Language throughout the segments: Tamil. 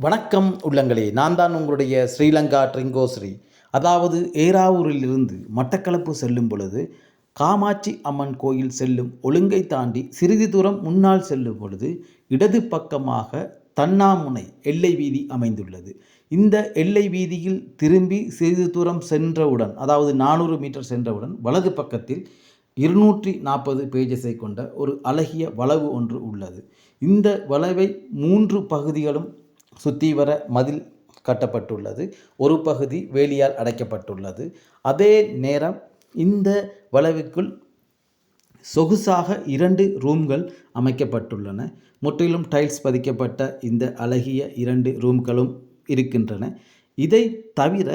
வணக்கம் உள்ளங்களே நான் தான் உங்களுடைய ஸ்ரீலங்கா ட்ரிங்கோஸ்ரீ அதாவது ஏராவூரிலிருந்து மட்டக்களப்பு செல்லும் பொழுது காமாட்சி அம்மன் கோயில் செல்லும் ஒழுங்கை தாண்டி சிறிது தூரம் முன்னால் செல்லும் பொழுது இடது பக்கமாக தன்னாமுனை எல்லை வீதி அமைந்துள்ளது. இந்த எல்லை வீதியில் திரும்பி சிறிது தூரம் சென்றவுடன் அதாவது நானூறு மீட்டர் சென்றவுடன் வலது பக்கத்தில் இருநூற்றி நாற்பது பேஜஸை கொண்ட ஒரு அழகிய வளவு ஒன்று உள்ளது. இந்த வளைவை மூன்று பகுதிகளும் சுற்றி வர மதில் கட்டப்பட்டுள்ளது. ஒரு பகுதி வேலியால் அடைக்கப்பட்டுள்ளது. அதே நேரம் இந்த வளைவுக்குள் சொகுசாக இரண்டு ரூம்கள் அமைக்கப்பட்டுள்ளன. முற்றிலும் டைல்ஸ் பதிக்கப்பட்ட இந்த அழகிய இரண்டு ரூம்களும் இருக்கின்றன. இதை தவிர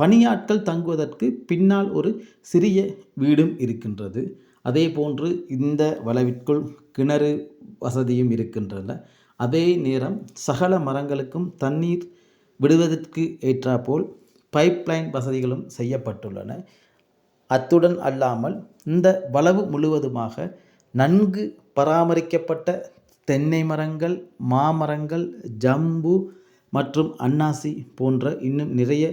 பணியாட்கள் தங்குவதற்கு பின்னால் ஒரு சிறிய வீடும் இருக்கின்றது. அதே போன்று இந்த வளைவிற்குள் கிணறு வசதியும் இருக்கின்றன. அதே நேரம் சகல மரங்களுக்கும் தண்ணீர் விடுவதற்கு ஏற்றாற்போல் பைப்லைன் வசதிகளும் செய்யப்பட்டுள்ளன. அத்துடன் அல்லாமல் இந்த வளவு முழுவதுமாக நன்கு பராமரிக்கப்பட்ட தென்னை மரங்கள் மாமரங்கள் ஜம்பு மற்றும் அன்னாசி போன்ற இன்னும் நிறைய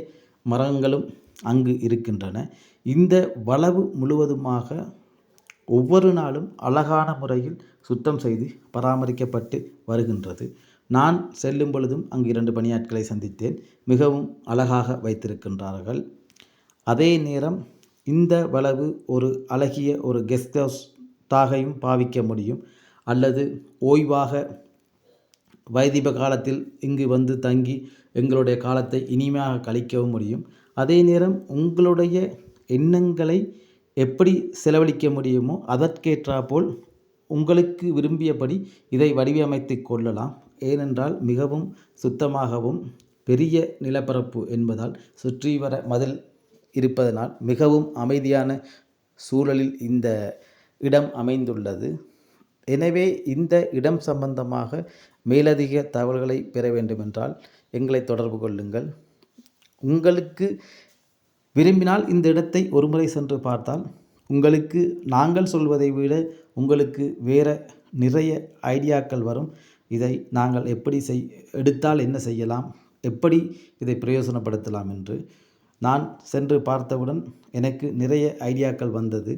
மரங்களும் அங்கு இருக்கின்றன. இந்த வளவு முழுவதுமாக ஒவ்வொரு நாளும் அழகான முறையில் சுத்தம் செய்து பராமரிக்கப்பட்டு வருகின்றது. நான் செல்லும் பொழுதும் அங்கு இரண்டு பணியாட்களை சந்தித்தேன். மிகவும் அழகாக வைத்திருக்கின்றார்கள். அதே நேரம் இந்த வளவு ஒரு அழகிய ஒரு கெஸ்ட் ஹவுஸ் தாகையும் பாவிக்க முடியும். அல்லது ஓய்வாக வைதிப காலத்தில் இங்கு வந்து தங்கி எங்களுடைய காலத்தை இனிமையாக கழிக்கவும் முடியும். அதே நேரம் உங்களுடைய எண்ணங்களை எப்படி செலவழிக்க முடியுமோ அதற்கேற்றாற்போல் உங்களுக்கு விரும்பியபடி இதை வடிவமைத்து கொள்ளலாம். ஏனென்றால் மிகவும் சுத்தமாகவும் பெரிய நிலப்பரப்பு என்பதால் சுற்றி வர மதில் இருப்பதனால் மிகவும் அமைதியான சூழலில் இந்த இடம் அமைந்துள்ளது. எனவே இந்த இடம் சம்பந்தமாக மேலதிக தகவல்களை பெற வேண்டுமென்றால் எங்களை தொடர்பு கொள்ளுங்கள். உங்களுக்கு விரும்பினால் இந்த இடத்தை ஒருமுறை சென்று பார்த்தால் உங்களுக்கு நாங்கள் சொல்வதை விட உங்களுக்கு வேறு நிறைய ஐடியாக்கள் வரும். இதை நாங்கள் எப்படி செய் எடுத்தால் என்ன செய்யலாம் எப்படி இதை பிரயோசனப்படுத்தலாம் என்று நான் சென்று பார்த்தவுடன் எனக்கு நிறைய ஐடியாக்கள் வந்தது.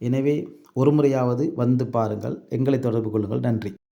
எனவே ஒரு முறையாவது வந்து பாருங்கள். எங்களை தொடர்பு கொள்ளுங்கள். நன்றி.